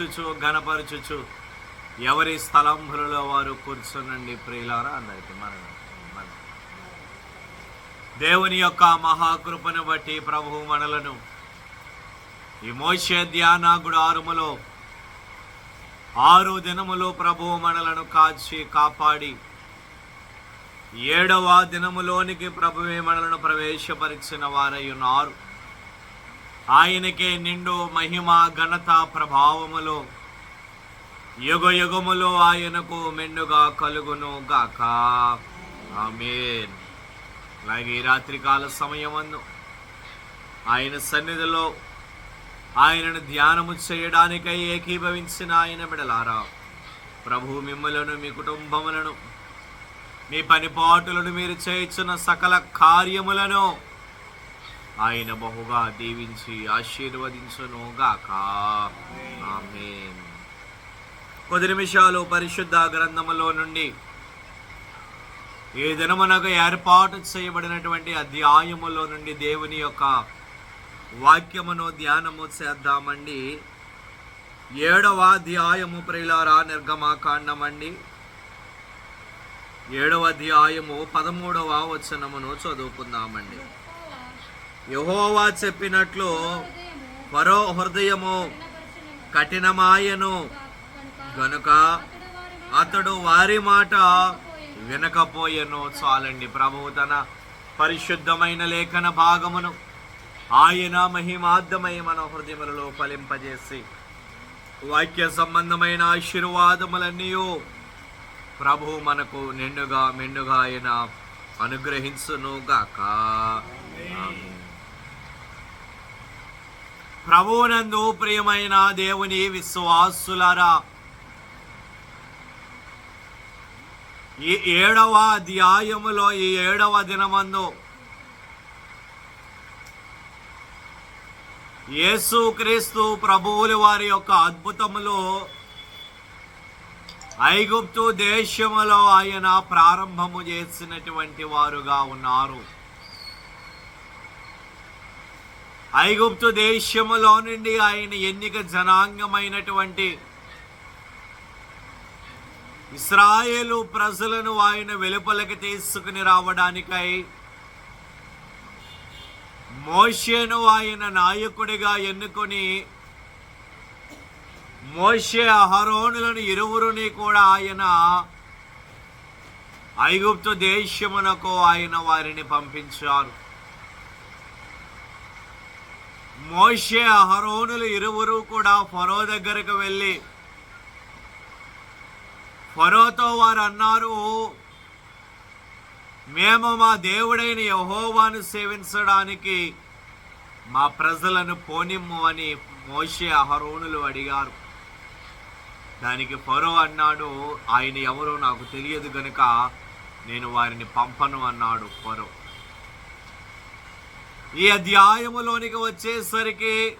ప్రభువుని స్థుతించుచు గణపరచుచు ఎవరి స్థలంలో వారు కూర్చునండి ప్రియులారా అందరికి మనం దేవుని యొక్క మహాకృపను బట్టి ప్రభువు మనలను ఈ మోషే ధ్యాన గుడారములో ఆరు దినములు ప్రభువు మనలను కాచి కాపాడి ఏడవ దినములోనికి ప్రభువే మనలను ప్రవేశపరిచిన వారై ఉన్నారు. ఆయనకే నిండు మహిమ ఘనత ప్రభావములో. యుగ యుగములో ఆయనకు మెండుగా కలుగును గాక. ఆమెన్. అలాగే ఈ రాత్రికాల సమయమందు ఆయన సన్నిధిలో ఆయనను ధ్యానము చేయడానికై ఏకీభవించిన ఆయన బిడలారా ప్రభు మిమ్మలను మీ కుటుంబములను మీ పనిపాటులను మీరు చేయించిన సకల కార్యములను ఆయన బహుగా దీవించి ఆశీర్వదించునుగాక. కొద్ది నిమిషాలు పరిశుద్ధ గ్రంథములో నుండి ఏ దినమునకు ఏర్పాటు చేయబడినటువంటి అధ్యాయములో నుండి దేవుని యొక్క వాక్యమును ధ్యానము చేద్దామండి. ఏడవ అధ్యాయము ప్రిలారా నిర్గమాకాండమండి. ఏడవ అధ్యాయము పదమూడవ వచనమును చదువుకుందామండి. యహోవా చెప్పినట్లు పరో హృదయము కఠినమాయను. గనుక అతడు వారి మాట వినకపోయెను. చాలండి ప్రభువు తన పరిశుద్ధమైన లేఖన భాగమును ఆయన మహిమార్థమై మన హృదయములలో ఫలింపజేసి వాక్య సంబంధమైన ఆశీర్వాదములన్నీ ప్రభు మనకు నిండుగా మెండుగా ఆయన అనుగ్రహించును గాక ప్రభువునందు ప్రియమైన దేవుని విశ్వాసులారా ఈ ఏడవ అధ్యాయములో ఈ ఏడవ దినమందు యేసుక్రీస్తు ప్రభువులు వారి యొక్క అద్భుతములు ఐగుప్తు దేశములో ఆయన ప్రారంభము చేసినటువంటి వారుగా ఉన్నారు. ఐగుప్తు దేశములో నుండి ఆయన ఎన్నిక జనాంగమైనటువంటి ఇస్రాయేలు ప్రజలను ఆయన వెలుపలకి తీసుకుని రావడానికై మోషేను ఆయన నాయకుడిగా ఎన్నుకొని మోషే అహరోనులను ఇరువురుని కూడా ఆయన ఐగుప్తు దేశమునకు ఆయన వారిని పంపించారు. మోషే అహరోనులు ఇరువురు కూడా ఫరో దగ్గరకు వెళ్ళి ఫరోతో వారు అన్నారు మేము మా దేవుడైన యహోవాను సేవించడానికి మా ప్రజలను పోనిమ్ము అని మోషే అహరోనులు అడిగారు. దానికి ఫరో అన్నాడు ఆయన ఎవరో నాకు తెలియదు గనుక నేను వారిని పంపను అన్నాడు ఫరో. ఈ అధ్యాయములోనికి వచ్చేసరికి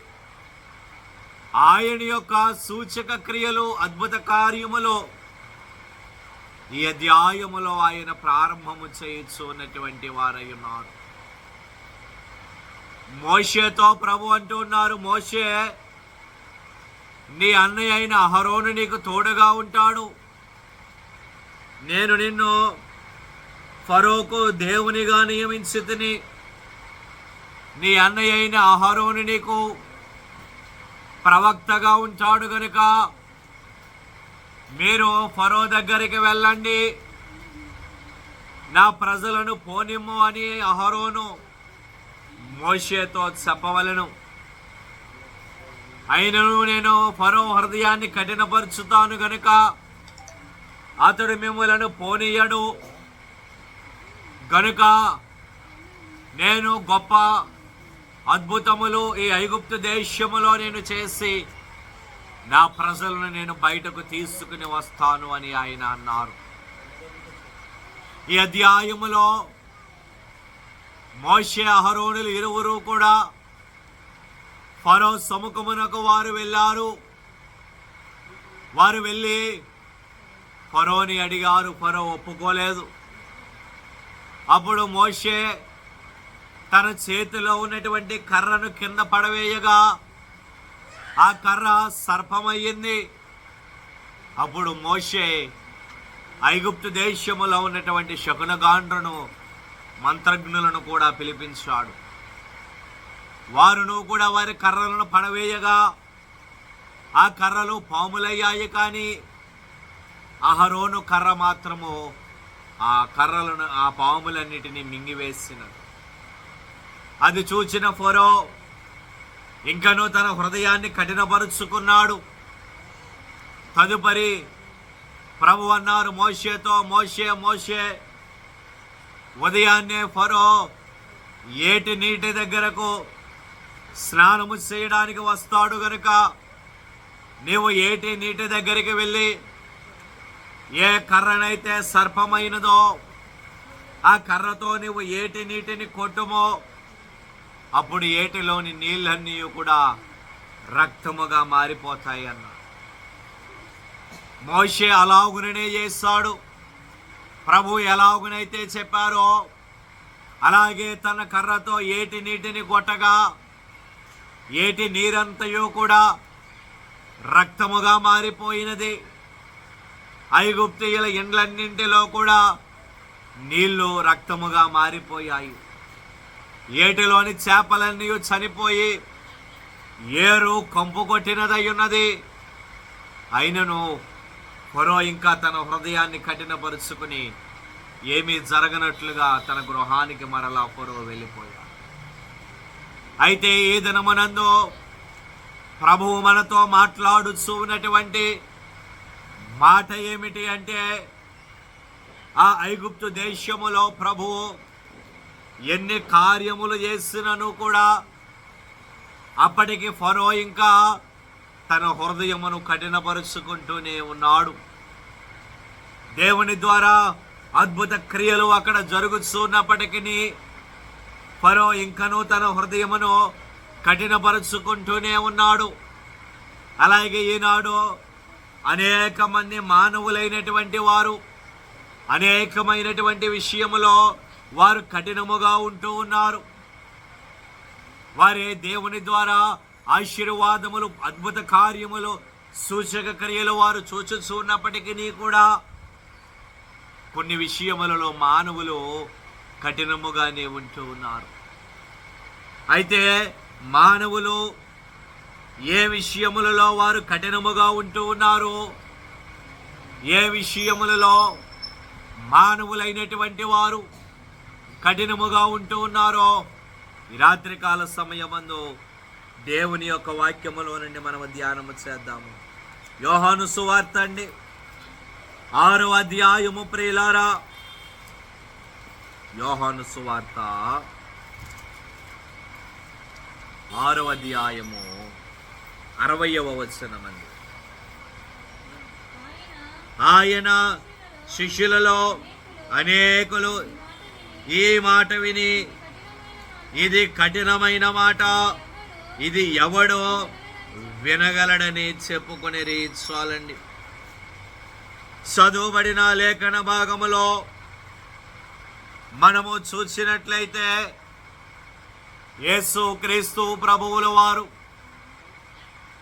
ఆయన యొక్క సూచక క్రియలు అద్భుత కార్యములు ఈ అధ్యాయములో ఆయన ప్రారంభము చేయొచ్చు ఉన్నటువంటి వారై ఉన్నారు. మోషేతో ప్రభు అంటున్నారు మోషే నీ అన్నయ్య అయిన అహరోను నీకు తోడుగా ఉంటాడు. నేను నిన్ను ఫరోకు దేవునిగా నియమించి తిని నీ అన్నయ్య అయిన అహరోని నీకు ప్రవక్తగా ఉంచాడు గనుక మీరు ఫరో దగ్గరికి వెళ్ళండి. నా ప్రజలను పోనిమ్ము అని అహరోను మోషేతో చెప్పవలను. అయినను నేను ఫరో హృదయాన్ని కఠినపరుచుతాను గనుక అతడు మిమ్మలను పోనీయడు. గనుక నేను గొప్ప అద్భుతములు ఈ ఐగుప్తు దేశములో నేను చేసి నా ప్రజలను నేను బయటకు తీసుకుని వస్తాను అని ఆయన అన్నారు. ఈ అధ్యాయములో మోషే అహరోనులు ఇరువురు కూడా ఫరో సముఖమునకు వారు వెళ్ళారు. వారు వెళ్ళి ఫరోని అడిగారు. ఫరో ఒప్పుకోలేదు. అప్పుడు మోషే తన చేతిలో ఉన్నటువంటి కర్రను కింద పడవేయగా ఆ కర్ర సర్పమయ్యింది. అప్పుడు మోషే ఐగుప్తు దేశములో ఉన్నటువంటి శకునగాండ్రను మంత్రజ్ఞులను కూడా పిలిపించాడు. వారును కూడా వారి కర్రలను పడవేయగా ఆ కర్రలు పాములయ్యాయి కానీ అహరోను కర్ర మాత్రము ఆ కర్రలను ఆ పాములన్నిటినీ మింగివేసినది. అది చూచిన ఫరో ఇంకనూ తన హృదయాన్ని కఠినపరుచుకున్నాడు. తదుపరి ప్రభు అన్నారు మోషేతో మోషే మోషే ఉదయాన్నే ఫరో ఏటి నీటి దగ్గరకు స్నానము చేయడానికి వస్తాడు గనుక నీవు ఏటి నీటి దగ్గరికి వెళ్ళి ఏ కర్రనైతే సర్పమైనదో ఆ కర్రతో నీవు ఏటి నీటిని కొట్టుమో అప్పుడు ఏటిలోని నీళ్ళన్నీ కూడా రక్తముగా మారిపోతాయి అన్న. మోషే అలాగుననే చేస్తాడు. ప్రభు ఎలాగునైతే చెప్పారో అలాగే తన కర్రతో ఏటి నీటిని కొట్టగా ఏటి నీరంతయు కూడా రక్తముగా మారిపోయినది. ఐగుప్తియుల ఇండ్లన్నింటిలో కూడా నీళ్ళు రక్తముగా మారిపోయాయి. ఏటిలోని చేపలన్నీ చనిపోయి ఏరు కంపు కొట్టినదై ఉన్నది అయినను ఫరో ఇంకా తన హృదయాన్ని కఠినపరుచుకుని ఏమీ జరగనట్లుగా తన గృహానికి మరలా ఫరో వెళ్ళిపోయాడు. అయితే ఈ దినమునందు ప్రభువు మనతో మాట్లాడుచూ ఉన్నటువంటి మాట ఏమిటి అంటే ఆ ఐగుప్తు దేశములో ప్రభువు ఎన్ని కార్యములు చేసినను కూడా అప్పటికి ఫరో ఇంకా తన హృదయమును కఠినపరుచుకుంటూనే ఉన్నాడు. దేవుని ద్వారా అద్భుత క్రియలు అక్కడ జరుగుతున్నప్పటికీ ఫరో ఇంకనూ తన హృదయమును కఠినపరుచుకుంటూనే ఉన్నాడు. అలాగే ఈనాడు అనేక మంది మానవులైనటువంటి వారు అనేకమైనటువంటి విషయంలో వారు కఠినముగా ఉంటూ ఉన్నారు. వారే దేవుని ద్వారా ఆశీర్వాదములు అద్భుత కార్యములు సూచక క్రియలు వారు చూచుచూ ఉన్నప్పటికీ కూడా కొన్ని విషయములలో మానవులు కఠినముగానే ఉంటూ ఉన్నారు. అయితే మానవులు ఏ విషయములలో వారు కఠినముగా ఉంటూ ఉన్నారు ఏ విషయములలో మానవులైనటువంటి వారు కఠినముగా ఉంటూ ఉన్నారో? ఈ రాత్రికాల సమయమందు దేవుని యొక్క వాక్యములో నుండి మనము ధ్యానము చేద్దాము. యోహాను సువార్త అండి. ఆరో అధ్యాయము ప్రియులారా యోహాను సువార్త. ఆరో అధ్యాయము అరవయవ వచనమండి. ఆయన శిష్యులలో అనేకులు ఈ మాట విని ఇది కఠినమైన మాట. ఇది ఎవడో వినగలడని చెప్పుకునేది చాలండి. చదువుబడిన లేఖన భాగములో మనము చూసినట్లయితే యేసు క్రీస్తు ప్రభువుల వారు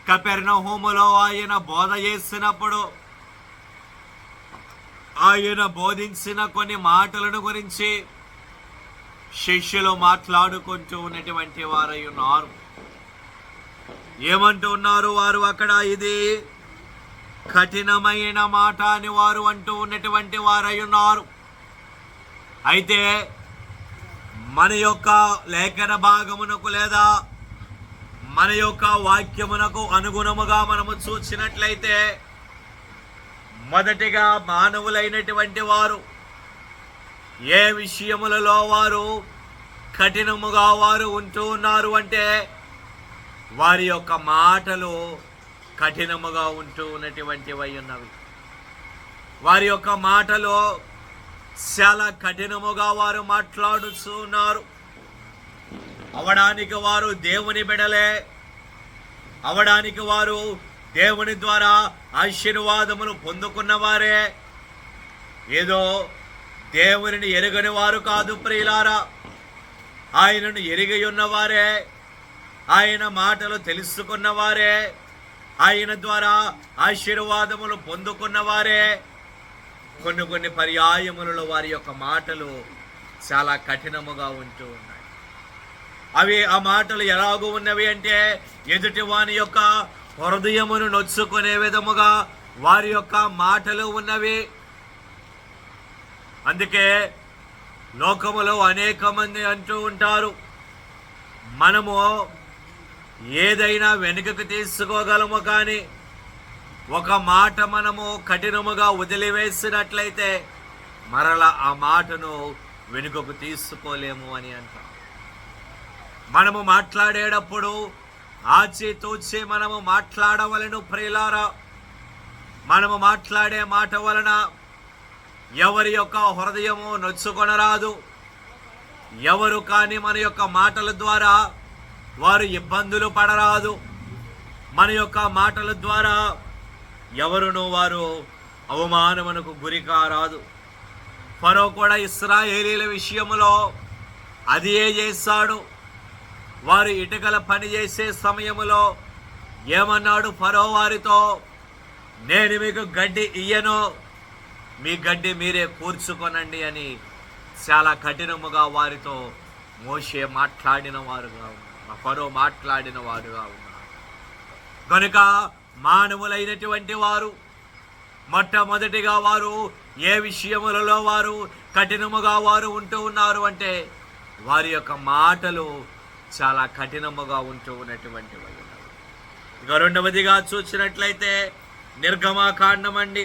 కపెర్ణహోములో ఆయన బోధ చేసినప్పుడు ఆయన బోధించిన కొన్ని మాటలను గురించి శిష్యులు మాట్లాడుకుంటూ ఉన్నటువంటి వారై ఉన్నారు. ఏమంటూ ఉన్నారు వారు అక్కడ? ఇది కఠినమైన మాట అని వారు అంటూ ఉన్నటువంటి వారై ఉన్నారు. అయితే మన యొక్క లేఖన భాగమునకు లేదా మన యొక్క వాక్యమునకు అనుగుణముగా మనము చూసినట్లయితే మొదటిగా మానవులైనటువంటి వారు ఏ విషయములలో వారు కఠినముగా వారు ఉంటూ ఉన్నారు అంటే వారి యొక్క మాటలు కఠినముగా ఉంటూ ఉన్నటువంటివై ఉన్నవి. వారి యొక్క మాటలు చాలా కఠినముగా వారు మాట్లాడుతూ ఉన్నారు. అవడానికి వారు దేవుని బిడలే. అవడానికి వారు దేవుని ద్వారా ఆశీర్వాదములు పొందుకున్నవారే. ఏదో దేవునిని ఎరుగని వారు కాదు ప్రియులారా. ఆయనను ఎరిగి ఉన్నవారే ఆయన మాటలు తెలుసుకున్నవారే. ఆయన ద్వారా ఆశీర్వాదములు పొందుకున్న వారే కొన్ని కొన్ని పర్యాయములలో వారి యొక్క మాటలు చాలా కఠినముగా ఉంటూ ఉన్నాయి. అవి ఆ మాటలు ఎలాగూ ఉన్నవి అంటే ఎదుటి వాని యొక్క హృదయమును నొచ్చుకునే విధముగా వారి యొక్క మాటలు ఉన్నవి. అందుకే లోకములో అనేక మంది అంటూ ఉంటారు. మనము ఏదైనా వెనుకకు తీసుకోగలము కానీ ఒక మాట మనము కఠినముగా వదిలివేసినట్లయితే మరల ఆ మాటను వెనుకకు తీసుకోలేము అని అంటాం. మనము మాట్లాడేటప్పుడు ఆచితూచి మనము మాట్లాడవలను ప్రియులారా. మనము మాట్లాడే మాట వలన ఎవరి యొక్క హృదయము నొచ్చుకొనరాదు. ఎవరు కానీ మన యొక్క మాటల ద్వారా వారు ఇబ్బందులు పడరాదు. మన యొక్క మాటల ద్వారా ఎవరును వారు అవమానమునకు గురి కారాదు. ఫరో కూడా ఇస్రాయేలీల విషయములో అది ఏ చేస్తాడు వారు ఇటుకల పని చేసే సమయములో ఏమన్నాడు ఫరో వారితో నేను మీకు గడ్డి ఇయ్యను. మీ గడ్డి మీరే కూర్చుకొనండి అని చాలా కఠినముగా వారితో మోసే మాట్లాడిన వారుగా ఉన్నారు. ఫరో మాట్లాడిన వారుగా ఉన్నారు. కనుక మానవులైనటువంటి వారు మొట్టమొదటిగా వారు ఏ విషయములలో వారు కఠినముగా వారు ఉంటూ ఉన్నారు అంటే వారి యొక్క మాటలు చాలా కఠినముగా ఉంటూ ఉన్నటువంటి ఉన్నవి ఇక రెండవదిగా చూసినట్లయితే నిర్గమాకాండం అండి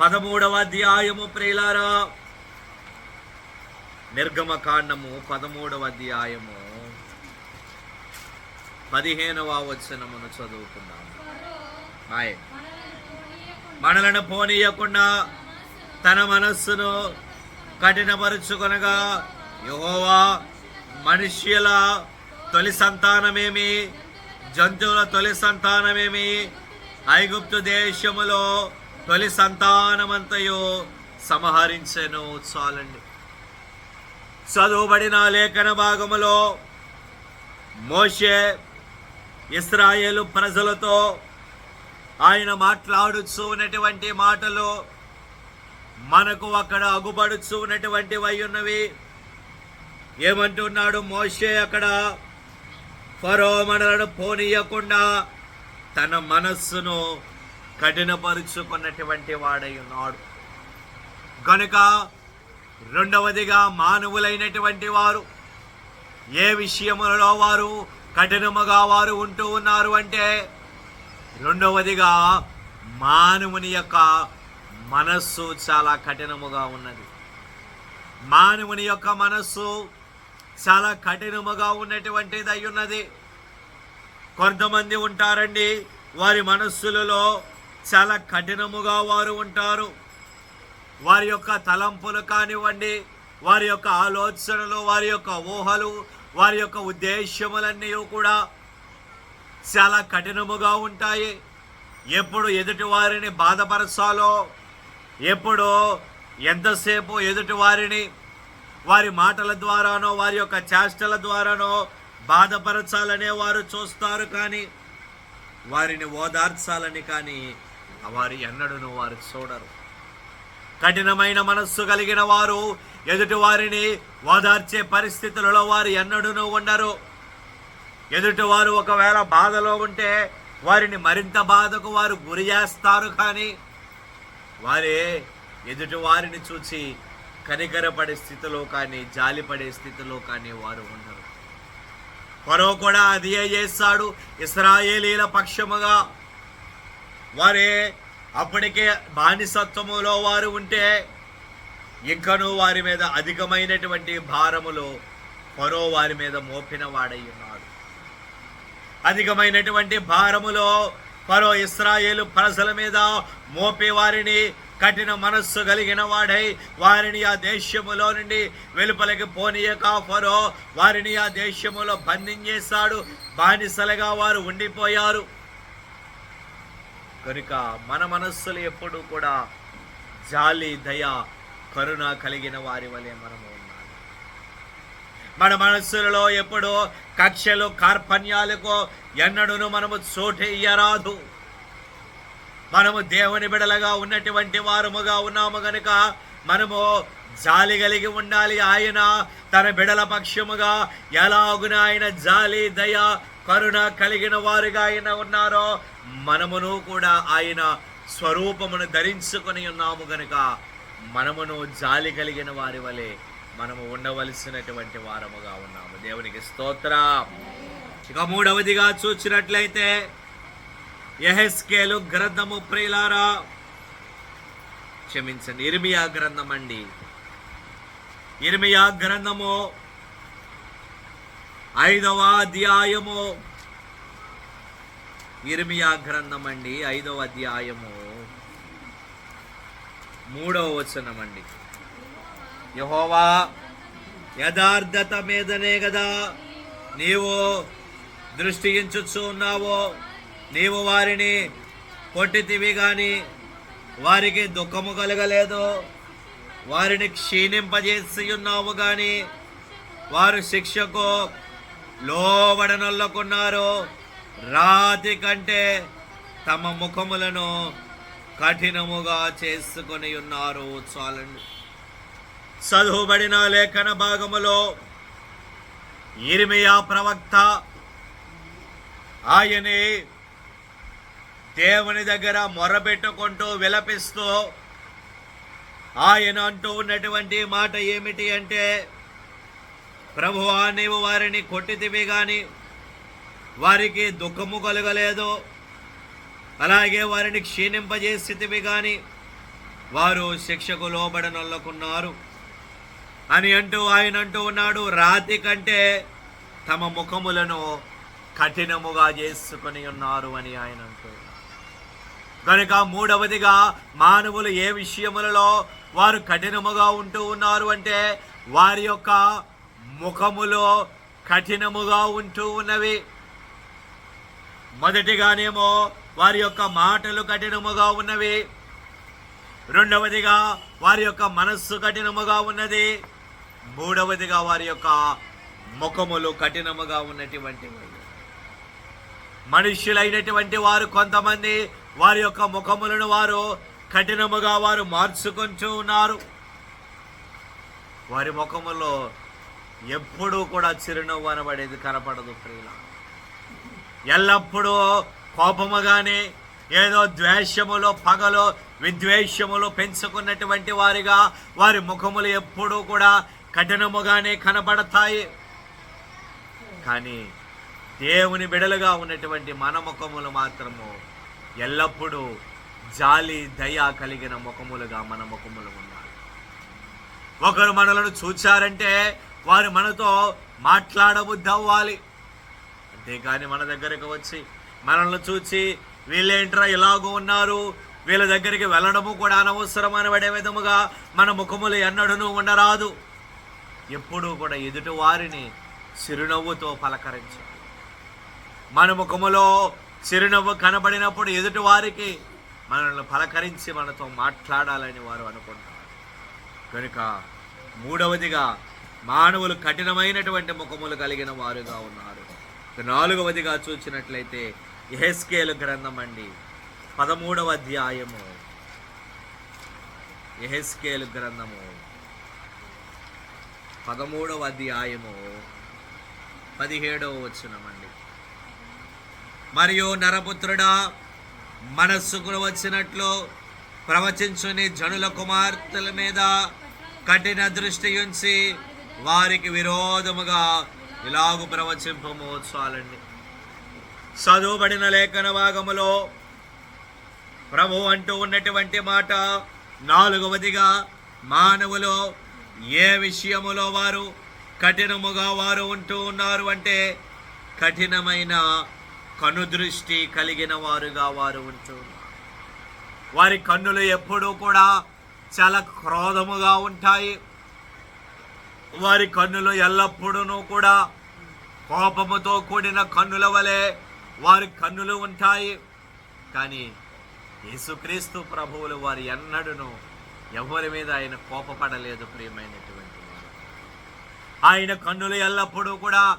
పదమూడవ అధ్యాయము ప్రియులారా. నిర్గమకాండము పదమూడవ అధ్యాయము. పదిహేనవ వచనమును చదువుకుందాము హాయ్. మనలను పోనీయకుండా తన మనస్సును కఠినపరుచుకొనగా యహోవా మనుష్యుల తొలి సంతానమేమి? జంతువుల తొలి సంతానమేమి? ఐగుప్తు దేశములో తొలి సంతానమంతయో సంహరించెను చాలండి. చదువుబడిన లేఖన భాగములో మోషే ఇస్రాయేలు ప్రజలతో ఆయన మాట్లాడుచు ఉన్నటువంటి మాటలు మనకు అక్కడ అగుపడుచు ఉన్నటువంటివి అయి ఉన్నవి. ఏమంటున్నాడు మోషే అక్కడ? ఫరో మనలను పోనీయకుండా తన మనస్సును కఠినపరుచుకున్నటువంటి వాడై ఉన్నాడు. కనుక రెండవదిగా మానవులైనటువంటి వారు ఏ విషయములలో వారు కఠినముగా వారు ఉంటూ ఉన్నారు అంటే రెండవదిగా మానవుని యొక్క మనస్సు చాలా కఠినముగా ఉన్నది. మానవుని యొక్క మనస్సు చాలా కఠినముగా ఉన్నటువంటిది అయి ఉన్నది. కొంతమంది ఉంటారండి వారి మనస్సులలో చాలా కఠినముగా వారు ఉంటారు. వారి యొక్క తలంపులు కానివ్వండి వారి యొక్క ఆలోచనలు వారి యొక్క ఊహలు వారి యొక్క ఉద్దేశములన్నీ కూడా చాలా కఠినముగా ఉంటాయి. ఎప్పుడు ఎదుటి వారిని బాధపరచాలో ఎప్పుడు ఎంతసేపు ఎదుటి వారిని వారి మాటల ద్వారానో వారి యొక్క చేష్టల ద్వారానో బాధపరచాలనే వారు చూస్తారు కానీ వారిని ఓదార్చాలని కానీ వారి ఎన్నడను వారు చూడరు. కఠినమైన మనస్సు కలిగిన వారు ఎదుటి వారిని ఓదార్చే పరిస్థితులలో వారు ఎన్నడూను ఉండరు. ఎదుటి వారు ఒకవేళ బాధలో ఉంటే వారిని మరింత బాధకు వారు గురి చేస్తారు కానీ వారే ఎదుటి వారిని చూసి కనికరపడే స్థితిలో కానీ జాలిపడే స్థితిలో కానీ వారు ఉండరు. పరో కూడా అదే చేస్తాడు. ఇస్రాయేలీల పక్షముగా వారే అప్పటికే బానిసత్వములో వారు ఉంటే ఇంకనూ వారి మీద అధికమైనటువంటి భారములు ఫరో వారి మీద మోపిన వాడై ఉన్నాడు. అధికమైనటువంటి భారములో ఫరో ఇస్రాయేలు ప్రజల మీద మోపే వారిని కఠిన మనస్సు కలిగిన వాడై వారిని ఆ దేశములో నుండి వెలుపలికి పోనీయక ఫరో వారిని ఆ దేశములో బంధించేశాడు. బానిసలుగా వారు ఉండిపోయారు. కనుక మన మనస్సులు ఎప్పుడూ కూడా జాలి దయ కరుణ కలిగిన వారి వలె మనము ఉండాలి. మన మనస్సులలో ఎప్పుడు కక్షలు కార్పణ్యాలకు ఎన్నడూను మనము చోటు ఇయ్యరాదు. మనము దేవుని బిడలగా ఉన్నటువంటి వారముగా ఉన్నాము గనుక మనము జాలి కలిగి ఉండాలి. ఆయన తన బిడల పక్షముగా ఎలాగున ఆయన జాలి దయ కరుణ కలిగిన వారుగా ఆయన ఉన్నారో మనమును కూడా ఆయన స్వరూపమును ధరించుకొని ఉన్నాము గనుక మనమును జాలి కలిగిన వారి వలె మనము ఉండవలసినటువంటి వారముగా ఉన్నాము. దేవునికి స్తోత్ర. ఇక మూడవదిగా చూసినట్లయితే ఎహెస్కేలు గ్రంథము ప్రియులారా క్షమించండి ఇర్మియా గ్రంథం అండి ఇర్మియా గ్రంథము ఐదవ అధ్యాయము. ఇర్మియా గ్రంథం అండి ఐదవ అధ్యాయము. మూడవ వచనం అండి యహోవా యథార్థత మీదనే కదా నీవు దృష్టి ఎంచుచు ఉన్నావో నీవు వారిని కొట్టితివి కానీ వారికి దుఃఖము కలగలేదు. వారిని క్షీణింపజేసి ఉన్నావు కానీ వారు శిక్షకు లోబడనొల్లకున్నారు రాతి కంటే తమ ముఖములను కఠినముగా చేసుకొని ఉన్నారు. చాలండి. చదువుబడిన లేఖన భాగములో ఇరిమియా ప్రవక్త ఆయనే దేవుని దగ్గర మొరబెట్టుకుంటూ విలపిస్తూ ఆయన అంటూ ఉన్నటువంటి మాట ఏమిటి అంటే ప్రభువా నీవు వారిని కొట్టితివి కానీ వారికి దుఃఖము కలగలేదు. అలాగే వారిని క్షీణింపజేసితివి కానీ వారు శిక్షకు లోబడనొల్లకున్నారు. అని అంటూ ఆయన అంటూ ఉన్నాడు రాతి కంటే తమ ముఖములను కఠినముగా చేసుకొని ఉన్నారు అని ఆయన అంటూ కనుక మూడవదిగా మానవులు ఏ విషయములలో వారు కఠినముగా ఉంటూ ఉన్నారు అంటే వారి యొక్క ముఖములో కఠినముగా ఉంటూ ఉన్నవి. మొదటిగానేమో వారి యొక్క మాటలు కఠినముగా ఉన్నవి. రెండవదిగా వారి యొక్క మనస్సు కఠినముగా ఉన్నది. మూడవదిగా వారి యొక్క ముఖములు కఠినముగా ఉన్నటువంటి మనుష్యులైనటువంటి వారు కొంతమంది వారి యొక్క ముఖములను వారు కఠినముగా వారు మార్చుకుంటూ ఉన్నారు. వారి ముఖములో ఎప్పుడూ కూడా చిరునవ్వు అనబడేది కనపడదు ప్రియుల. ఎల్లప్పుడూ కోపముగానే ఏదో ద్వేషములో పగలో విద్వేషములు పెంచుకున్నటువంటి వారిగా వారి ముఖములు ఎప్పుడూ కూడా కఠినముగానే కనబడతాయి. కానీ దేవుని బిడలుగా ఉన్నటువంటి మన ముఖములు మాత్రము ఎల్లప్పుడూ జాలి దయ కలిగిన ముఖములుగా మన ముఖములు ఉన్నాయి ఒకరు మనలను చూచారంటే వారు మనతో మాట్లాడబుద్ధి అవ్వాలి అంతేకాని మన దగ్గరకు వచ్చి మనల్ని చూచి వీళ్ళేంట్రా ఇలాగూ ఉన్నారు? వీళ్ళ దగ్గరికి వెళ్ళడము కూడా అనవసరం అనబడే విధముగా మన ముఖములు ఎన్నడూనూ ఉండరాదు. ఎప్పుడూ కూడా ఎదుటి వారిని చిరునవ్వుతో పలకరించాలి మన ముఖములో చిరునవ్వు కనబడినప్పుడు ఎదుటి వారికి మనల్ని పలకరించి మనతో మాట్లాడాలని వారు అనుకుంటారు. కనుక మూడవదిగా మానవులు కఠినమైనటువంటి ముఖములు కలిగిన వారుగా ఉన్నారు. నాలుగవదిగా చూసినట్లయితే ఎహెస్కేలు గ్రంథం అండి పదమూడవ అధ్యాయము. ఎహెస్కేలు గ్రంథము పదమూడవ అధ్యాయము పదిహేడవ వచనమండి. మరియు నరపుత్రుడా మనస్సుకు వచ్చినట్లు ప్రవచించుని జనుల కుమార్తెల మీద కఠిన దృష్టి ఉంచి వారికి విరోధముగా ఇలాగు ప్రవచింపము చాలండి చదువుబడిన లేఖన భాగములో ప్రభు అంటూ ఉన్నటువంటి మాట నాలుగవదిగా మానవులు ఏ విషయములో వారు కఠినముగా వారు ఉంటూ ఉన్నారు అంటే కఠినమైన కనుదృష్టి కలిగిన వారుగా వారు ఉంటూ వారి కన్నులు ఎప్పుడూ కూడా చాలా క్రోధముగా ఉంటాయి. వారి కన్నులు ఎల్లప్పుడూ కూడా కోపముతో కూడిన కన్నుల వలె వారి కన్నులు ఉంటాయి. కానీ యేసుక్రీస్తు ప్రభువులు వారు ఎన్నడూను ఎవరి మీద ఆయన కోపపడలేదు ప్రియమైనటువంటి వారు. ఆయన కన్నులు ఎల్లప్పుడూ కూడా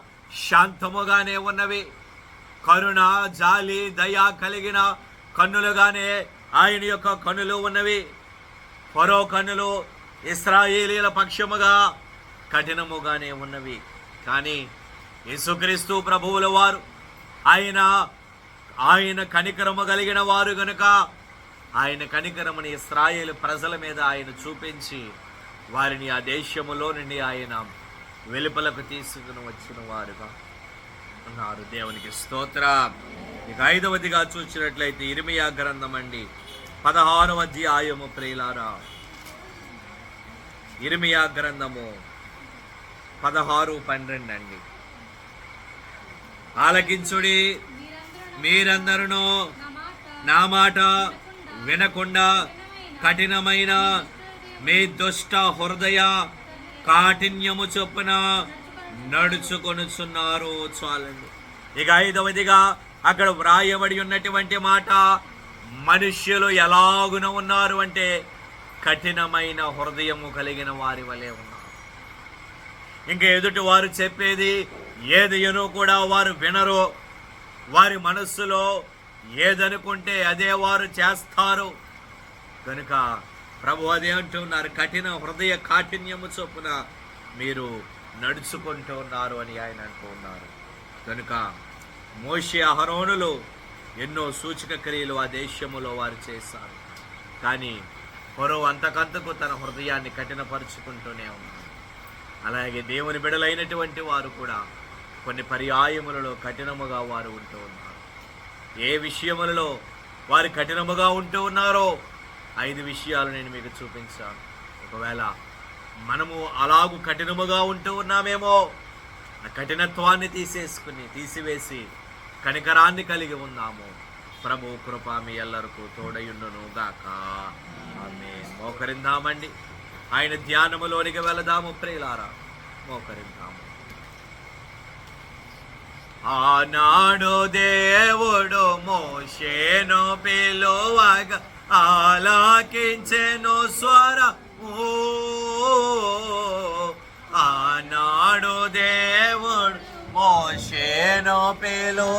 శాంతముగానే ఉన్నవి. కరుణ జాలి దయ కలిగిన కన్నులుగానే ఆయన యొక్క కన్నులు ఉన్నవి. పరో కన్నులు ఇస్రాయేలీల పక్షముగా కఠినముగానే ఉన్నవి. కానీ యేసుక్రీస్తు ప్రభువుల వారు ఆయన ఆయన కనికరము కలిగిన వారు గనుక ఆయన కనికరముని ఇస్రాయేల్ ప్రజల మీద ఆయన చూపించి వారిని ఆ దేశములో నుండి ఆయన వెలుపలకు తీసుకుని వచ్చిన వారుగా ఉన్నారు. దేవునికి స్తోత్ర. ఇక ఐదవదిగా చూసినట్లయితే ఇరిమియా గ్రంథం అండి. పదహారవ అధ్యాయము ప్రియులారా. ఇరిమియా గ్రంథము పదహారు పన్నెండు అండి. ఆలకించుడి. మీరందరూ నా మాట వినకుండా కఠినమైన మీ దుష్ట హృదయ కాఠిన్యము చొప్పున నడుచుకొనుచున్నారు. చాలండి. ఇక ఐదవదిగా అక్కడ వ్రాయబడి ఉన్నటువంటి మాట మనుష్యులు ఎలాగున ఉన్నారు అంటే కఠినమైన హృదయము కలిగిన వారి వలె ఉన్నారు. ఇంకా ఎదుటి వారు చెప్పేది ఏదియనో కూడా వారు వినరు. వారి మనస్సులో ఏదనుకుంటే అదే వారు చేస్తారు. కనుక ప్రభు అదే అంటున్నారు కఠిన హృదయ కాఠిన్యము చొప్పున మీరు నడుచుకుంటూ ఉన్నారు అని ఆయన అనుకున్నారు కనుక మోషి అహరోనులు ఎన్నో సూచక క్రియలు ఆ దేశములో వారు చేశారు. కానీ పొరవ అంతకంతకు తన హృదయాన్ని కఠినపరుచుకుంటూనే ఉన్నారు. అలాగే దేవుని బిడలైనటువంటి వారు కూడా కొన్ని పర్యాయములలో కఠినముగా వారు ఉంటూ ఉన్నారు. ఏ విషయములలో వారు కఠినముగా ఉంటూ ఉన్నారో ఐదు విషయాలు నేను మీకు చూపించాను. ఒకవేళ మనము అలాగు కఠినముగా ఉంటూ ఉన్నామేమో ఆ కఠినత్వాన్ని తీసేసుకుని తీసివేసి కనికరాన్ని కలిగి ఉన్నాము ప్రభు కృప మీ ఎల్లరకు తోడయుండును గాక. ఆమె మోకరిందామండి. ఆయన ధ్యానములోనికి వెళదాము ప్రియులారా. మోకరిద్దాము. ఆనాడు దేవుడు మోషేను పిలువగా ఆలాకించెను స్వర ఆనాడు దేవుడు మోషేను పిలు